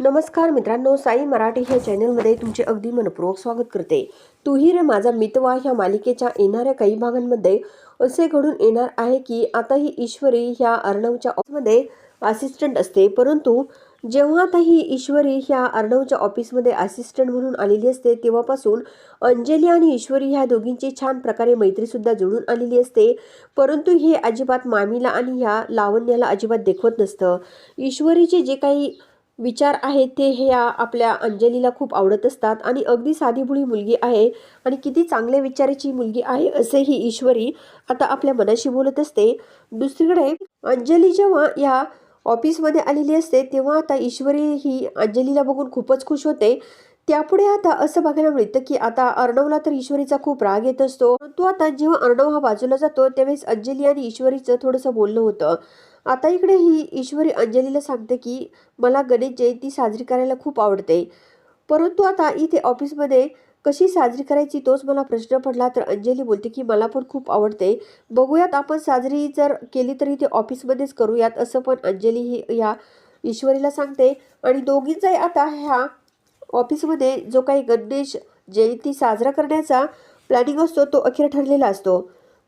नमस्कार मित्रांनो साई मराठी ह्या चॅनलमध्ये तुमचे अगदी मनपूर्वक स्वागत करते. तूही रे माझा मितवा ह्या मालिकेच्या येणाऱ्या काही भागांमध्ये असे घडून येणार आहे की आता ही ईश्वरी ह्या अर्णवच्या ऑफिसमध्ये असिस्टंट असते. परंतु जेव्हा आता ही ईश्वरी ह्या अर्णवच्या ऑफिसमध्ये असिस्टंट म्हणून आलेली असते तेव्हापासून अंजली आणि ईश्वरी ह्या दोघींची छान प्रकारे मैत्रीसुद्धा जुळून आलेली असते. परंतु हे अजिबात मामीला आणि ह्या लावण्याला अजिबात देखवत नसतं. ईश्वरीचे जे काही विचार आहेत ते ह्या आपल्या अंजलीला खूप आवडत असतात. आणि अगदी साधीभुळी मुलगी आहे आणि किती चांगल्या विचाराची मुलगी आहे असे ही ईश्वरी आता आपल्या मनाशी बोलत असते. दुसरीकडे अंजली जेव्हा या ऑफिसमध्ये आलेली असते तेव्हा आता ईश्वरी ही अंजलीला बघून खूपच खुश होते. त्यापुढे आता असं बघायला मिळतं की आता अर्णवला तर ईश्वरीचा खूप राग येत असतो. तो आता जेव्हा अर्णव हा बाजूला जातो त्यावेळेस अंजली आणि ईश्वरीचं थोडंसं बोलणं होतं. आता इकडे ही ईश्वरी अंजलीला सांगते की मला गणेश जयंती साजरी करायला खूप आवडते. परंतु आता इथे ऑफिसमध्ये कशी साजरी करायची तोच मला प्रश्न पडला. तर अंजली बोलते की मला पण खूप आवडते. बघूयात आपण साजरी जर केली तरी ते ऑफिसमध्येच करूयात असं पण अंजली ही या ईश्वरीला सांगते. आणि दोघींचाही आता ह्या ऑफिसमध्ये जो काही गणेश जयंती साजरा करण्याचा प्लॅनिंग असतो तो अखेर ठरलेला असतो.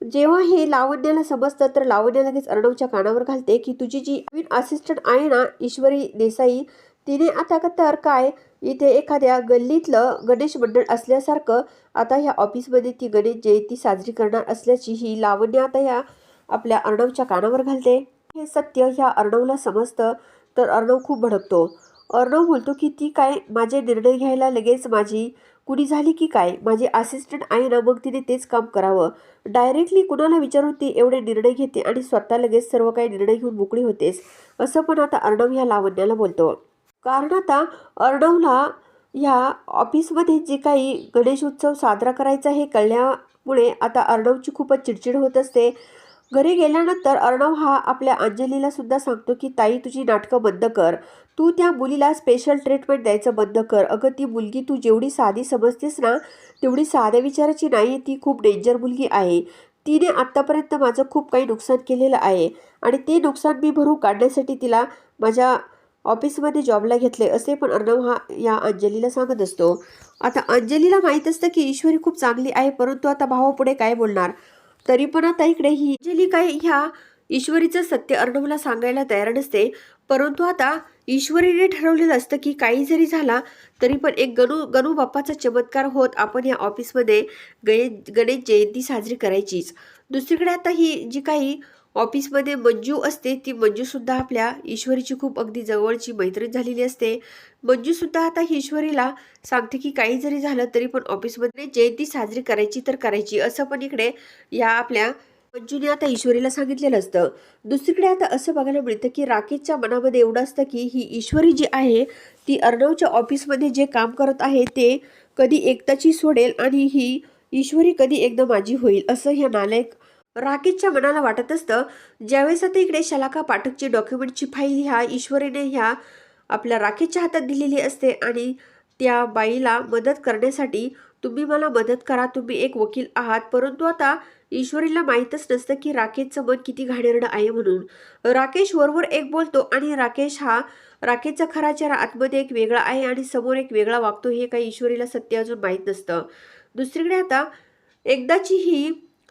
जेव्हा हे लावण्याला समजतं तर लावण्या लगेच अर्णवच्या कानावर घालते की तुझी जी नवीन असिस्टंट आहे ना ईश्वरी देसाई तिने आता का तर काय? इथे एखाद्या गल्लीतलं गणेश मंडळ असल्यासारखं आता ह्या ऑफिसमध्ये ती गणेश जयंती साजरी करणार असल्याची ही लावण्य आता ह्या आपल्या अर्णवच्या कानावर घालते. हे सत्य ह्या अर्णवला समजतं तर अर्णव खूप भडकतो. अर्णव बोलतो की ती काय माझे निर्णय घ्यायला लगेच माझी कुणी झाली की काय? माझी असिस्टंट आहे ना मग तिने तेच काम करावं. डायरेक्टली कुणाला विचारून ती एवढे निर्णय घेते आणि स्वतः लगेच सर्व काही निर्णय घेऊन मोकळी होतेस असं पण आता अर्णव ह्या लावण्याला बोलतो. कारण आता अर्णवला ह्या ऑफिसमध्ये जे काही गणेश उत्सव साजरा करायचा हे कळल्यामुळे आता अर्णवची खूपच चिडचिड होत असते. घरी गेल्यानंतर अर्णव हा आपल्या अंजलीला सुद्धा सांगतो की ताई तुझी नाटकं बंद कर. तू त्या मुलीला स्पेशल ट्रीटमेंट द्यायचं बंद कर. अगं ती मुलगी तू जेवढी साधी समजतेस ना तेवढी साध्या विचाराची नाही ती खूप डेंजर मुलगी आहे. तिने आत्तापर्यंत माझं खूप काही नुकसान केलेलं आहे आणि ते नुकसान मी भरून काढण्यासाठी तिला माझ्या ऑफिसमध्ये जॉबला घेतले असे पण अर्णव हा या अंजलीला सांगत असतो. आता अंजलीला माहीत असतं की ईश्वरी खूप चांगली आहे परंतु आता भावापुढे काय बोलणार? तरी पण आता इकडे ही अंजली काय ह्या ईश्वरीचं सत्य अर्णवला सांगायला तयार नसते परंतु आता ईश्वरीने ठरवलेलं असतं की काही जरी झाला तरी पण एक गणू गणू बाप्पाचा चमत्कार होत आपण या ऑफिसमध्ये गणेश गणेश जयंती साजरी करायचीच. दुसरीकडे आता ही जी काही ऑफिसमध्ये मंजू असते ती मंजूसुद्धा आपल्या ईश्वरीची खूप अगदी जवळची मैत्रीण झालेली असते. मंजूसुद्धा आता ही ईश्वरीला सांगते की काही जरी झालं तरी पण ऑफिसमध्ये जयंती साजरी करायची तर करायची असं पण इकडे या आपल्या मंजूने आता ईश्वरीला सांगितलेलं असतं. दुसरीकडे आता असं बघायला मिळतं की राकेशच्या मनामध्ये एवढं असतं की ही ईश्वरी जी आहे ती अर्णवच्या ऑफिसमध्ये जे काम करत आहे ते कधी एकताची सोडेल आणि ही ईश्वरी कधी एकदा माझी होईल असं ह्या नालायक राकेशच्या मनाला वाटत असतं. ज्यावेळेस आता इकडे शलाका पाठकची डॉक्युमेंटची फाईल ह्या ईश्वरीने ह्या आपल्या राकेशच्या हातात दिलेली असते आणि त्या बाईला मदत करण्यासाठी तुम्ही मला मदत करा तुम्ही एक वकील आहात. परंतु आता ईश्वरीला माहीतच नसतं की राकेशचं मन किती घाणेरडं आहे म्हणून. राकेश वरवर एक बोलतो आणि राकेश हा राकेशचा खरा चेहरा आतमध्ये एक वेगळा आहे आणि समोर एक वेगळा वागतो हे काही ईश्वरीला सत्य अजून माहीत नसतं. दुसरीकडे आता एकदाची ही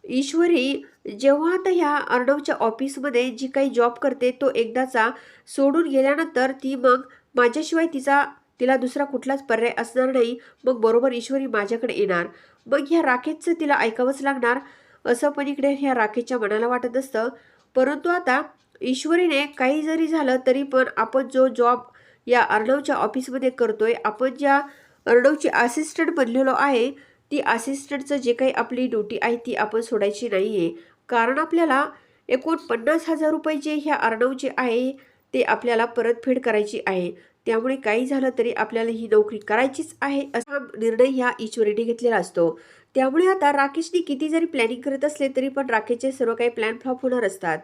ईश्वरी जेव्हा आता ह्या अर्णवच्या ऑफिसमध्ये जी काही जॉब करते तो एकदाचा सोडून गेल्यानंतर ती मग माझ्याशिवाय तिचा तिला दुसरा कुठलाच पर्याय असणार नाही. मग बरोबर ईश्वरी माझ्याकडे येणार. मग ह्या राकेशचं तिला ऐकावंच लागणार. असं पण इकडे ह्या राखेच्या मनाला वाटत असतं. परंतु आता ईश्वरीने काही जरी झालं तरी पण आपण जो जॉब या अर्णवच्या ऑफिसमध्ये करतोय आपण ज्या अर्णवची असिस्टंट बनलेलो आहे ती असिस्टंटचं जे काही आपली ड्युटी आहे ती आपण सोडायची नाही आहे कारण आपल्याला एकूण पन्नास हजार रुपये जे ह्या अर्णवचे आहे ते आपल्याला परतफेड करायची आहे. त्यामुळे काही झालं तरी आपल्याला ही नोकरी करायचीच आहे असा निर्णय ह्या ईश्वरीने घेतलेला असतो. त्यामुळे आता राकेशने किती जरी प्लॅनिंग करत असले तरी पण राकेशचे सर्व काही प्लॅन फ्लॉप होणार असतात.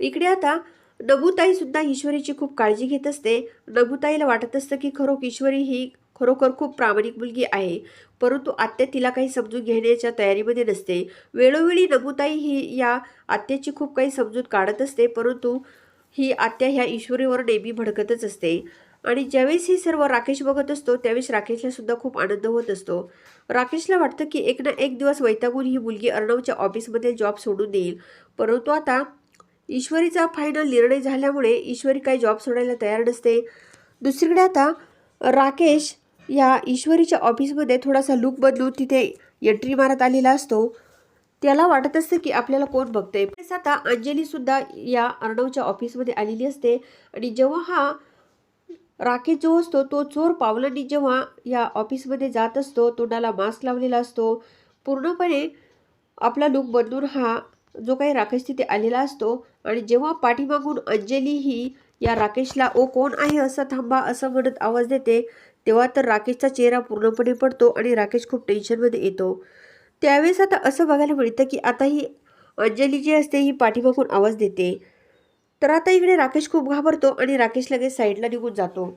इकडे आता नभूताई सुद्धा ईश्वरीची खूप काळजी घेत असते. नबुताईला वाटत असतं की खरोख ईश्वरी ही खरोखर खूप प्रामाणिक मुलगी आहे. परंतु आत्या तिला काही समजून घेण्याच्या तयारीमध्ये नसते. वेळोवेळी नबुताई ही या आत्याची खूप काही समजूत काढत असते परंतु ही आत्या ह्या ईश्वरीवर नेहमी भडकतच असते. आणि ज्यावेळेस ही सर्व राकेश बघत असतो त्यावेळेस राकेशला सुद्धा खूप आनंद होत असतो. राकेशला वाटतं की एक ना एक दिवस वैतागून ही मुलगी अर्णवच्या ऑफिसमध्ये जॉब सोडून देईल. परंतु आता ईश्वरीचा फायनल निर्णय झाल्यामुळे ईश्वरी काही जॉब सोडायला तयार नसते. दुसरीकडे आता राकेश या ईश्वरीच्या ऑफिसमध्ये थोडासा लुक बदलून तिथे एंट्री मारत आलेला असतो. त्याला वाटत असतं की आपल्याला कोण बघतंय. आता अंजली सुद्धा या अर्णवच्या ऑफिसमध्ये आलेली असते. आणि जेव्हा हा राकेश जो असतो तो चोर पावलांनी जेव्हा या ऑफिसमध्ये जात असतो तोंडाला मास्क लावलेला असतो. पूर्णपणे आपला लुक बदलून हा जो काही राकेश तिथे आलेला असतो आणि जेव्हा पाठीमागून अंजली ही या राकेशला ओ कोण आहे? असं थांबा असं म्हणत आवाज देते तेव्हा तर राकेशचा चेहरा पूर्णपणे पडतो आणि राकेश खूप टेन्शनमध्ये येतो. त्यावेळेस आता असं बघायला मिळतं की आता ही अंजली जी असते ही पाठीमागून आवाज देते. तर आता इकडे राकेश खूप घाबरतो आणि राकेश लगेच साईडला निघून जातो.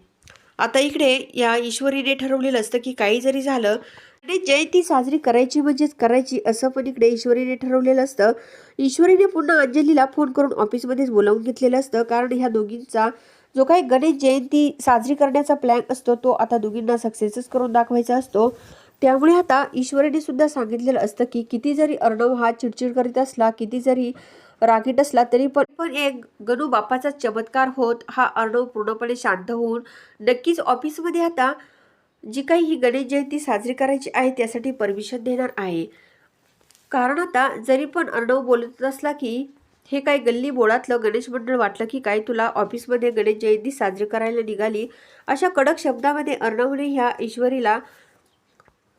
आता इकडे या ईश्वरीने ठरवलेलं असतं की काही जरी झालं आणि जयंती साजरी करायची म्हणजेच करायची असं पण इकडे ईश्वरीने ठरवलेलं असतं. ईश्वरीने पुन्हा अंजलीला फोन करून ऑफिसमध्येच बोलावून घेतलेलं असतं. कारण ह्या दोघींचा जो काही गणेश जयंती साजरी करण्याचा प्लॅन असतो तो आता दोघींना सक्सेसच करून दाखवायचा असतो. त्यामुळे आता ईश्वरीने सुद्धा सांगितलेलं असतं की किती जरी अर्णव हा चिडचिड करीत असला किती जरी रागीट असला तरी पण पण एक गणू बापाचा चमत्कार होत हा अर्णव पूर्णपणे शांत होऊन नक्कीच ऑफिसमध्ये आता जी काही ही गणेश जयंती साजरी करायची आहे त्यासाठी परमिशन देणार आहे. कारण आता जरी पण अर्णव बोलत असला की हे काय गल्ली बोळातलं गणेश मंडळ वाटलं की काय तुला ऑफिसमध्ये गणेश जयंती साजरी करायला निघाली? अशा कडक शब्दामध्ये अर्णवने ह्या ईश्वरीला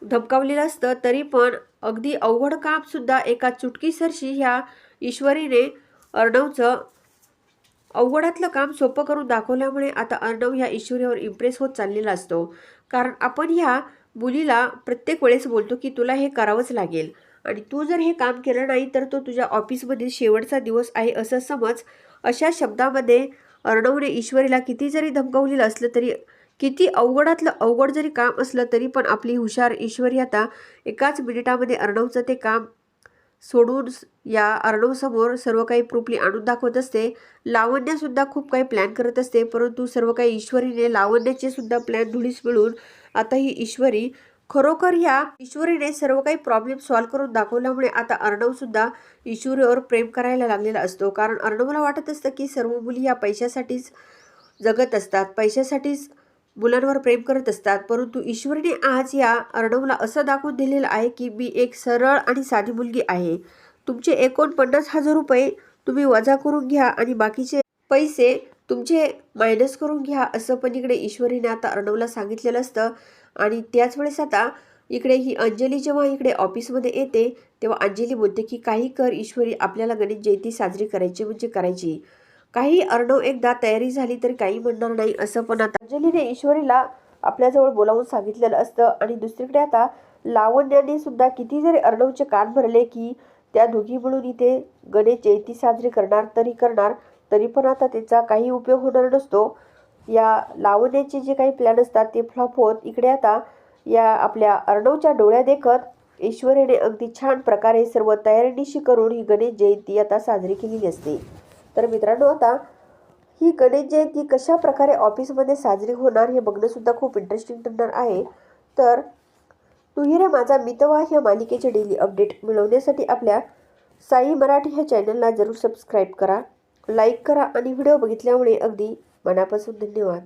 धमकावलेलं असतं तरी पण अगदी अवघड कामसुद्धा एका चुटकीसरशी ह्या ईश्वरीने अर्णवचं अवघडातलं काम सोपं करून दाखवल्यामुळे आता अर्णव ह्या ईश्वरीवर इम्प्रेस होत चाललेला असतो. कारण आपण ह्या मुलीला प्रत्येक वेळेस बोलतो की तुला हे करावंच लागेल. आणि तू जर हे काम केलं नाही तर तो तुझ्या ऑफिसमधील शेवटचा दिवस आहे असं समज अशा शब्दामध्ये अर्णवने ईश्वरीला किती जरी धमकवलेलं असलं तरी किती अवघडातलं अवघड जरी काम असलं तरी पण आपली हुशार ईश्वरी आता एकाच मिनिटामध्ये अर्णवचं ते काम सोडून या अर्णवसमोर सर्व काही प्रूफली आणून दाखवत असते. लावण्यासुद्धा खूप काही प्लॅन करत असते परंतु सर्व काही ईश्वरीने लावण्याचे सुद्धा प्लॅन धुळीस मिळून आता ही ईश्वरी खरोखर ह्या ईश्वरीने सर्व काही प्रॉब्लेम सॉल्व्ह करून दाखवल्यामुळे आता अर्णवसुद्धा ईश्वरीवर प्रेम करायला लागलेला असतो. कारण अर्णवला वाटत असतं की सर्व मुली या पैशासाठीच जगत असतात. पैशासाठीच मुलांवर प्रेम करत असतात परंतु ईश्वरीने आज या अर्णवला असं दाखवून दिलेलं आहे की मी एक सरळ आणि साधी मुलगी आहे. तुमचे एकोणपन्नास हजार रुपये तुम्ही वजा करून घ्या आणि बाकीचे पैसे तुमचे मायनस करून घ्या असं पण इकडे ईश्वरीने आता अर्णवला सांगितलेलं असतं. आणि त्याच वेळेस आता इकडे ही अंजली जेव्हा इकडे ऑफिसमध्ये येते तेव्हा अंजली बोलते की काही कर ईश्वरी आपल्याला गणेश जयंती साजरी करायची म्हणजे करायची. काही अर्णव एकदा तयारी झाली तरी काही म्हणणार नाही असं पण आता अंजलीने ईश्वरीला आपल्याजवळ बोलावून सांगितलेलं असतं. आणि दुसरीकडे आता लावण्याने सुद्धा किती जरी अर्णवचे कान भरले की त्या दोघी मिळून इथे गणेश जयंती साजरी करणार तरी करणार तरी पण आता त्याचा काही उपयोग होणार नसतो. या लावण्याचे जे काही प्लॅन असतात ते फ्लॉप होत इकडे आता या आपल्या अर्णवच्या डोळ्या देखत ईश्वरीने अगदी छान प्रकारे सर्व तयारीनिशी करून ही गणेश जयंती आता साजरी केलेली असते. तर मित्रांनो आता ही गणेश जयंती कशा प्रकारे ऑफिसमध्ये साजरी होणार हे बघणंसुद्धा खूप इंटरेस्टिंग ठरणार आहे. तर तुही रे माझा मितवा ह्या मालिकेचे डेली अपडेट मिळवण्यासाठी आपल्या साई मराठी ह्या चॅनलला जरूर सबस्क्राईब करा लाईक करा आणि व्हिडिओ बघितल्यामुळे अगदी मनापासून धन्यवाद.